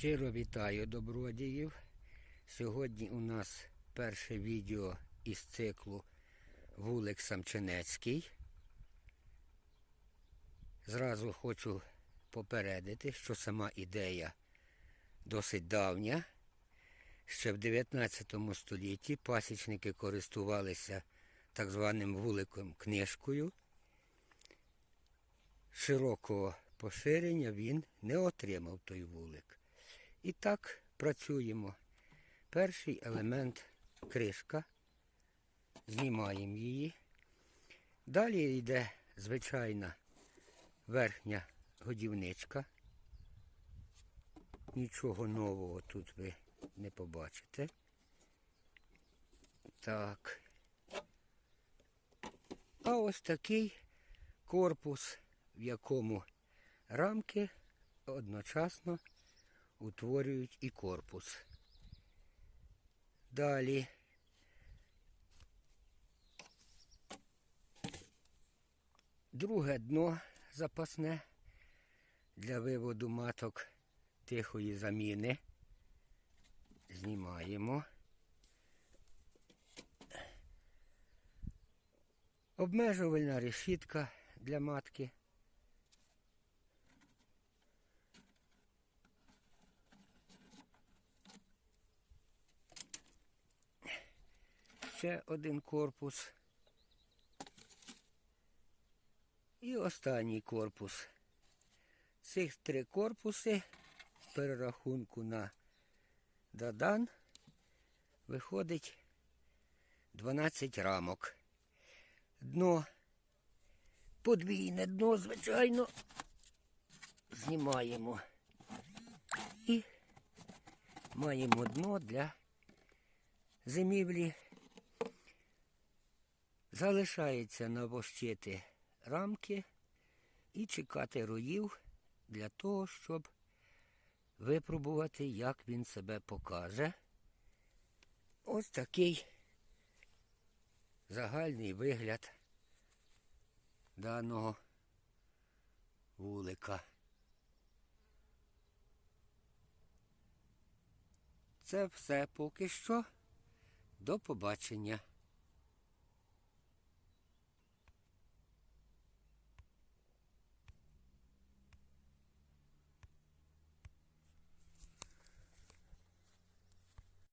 Щиро вітаю добродіїв. Сьогодні у нас перше відео із циклу Вулик Самченецький. Зразу хочу попередити, що сама ідея досить давня. Ще в 19 столітті пасічники користувалися так званим вуликом книжкою. Широкого поширення він не отримав той вулик. І так працюємо. Перший елемент кришка. Знімаємо її. Далі йде звичайна верхня годівничка. Нічого нового тут ви не побачите. Так. А ось такий корпус, в якому рамки одночасно утворюють і корпус. Далі друге дно запасне для виводу маток тихої заміни. Знімаємо. Обмежувальна решітка для матки. Ще один корпус. І останній корпус. Цих три корпуси в перерахунку на Дадан виходить 12 рамок. Дно, подвійне дно, звичайно, знімаємо. І маємо дно для зимівлі. Залишається навощити рамки і чекати роїв для того, щоб випробувати, як він себе покаже. Ось такий загальний вигляд даного вулика. Це все поки що. До побачення.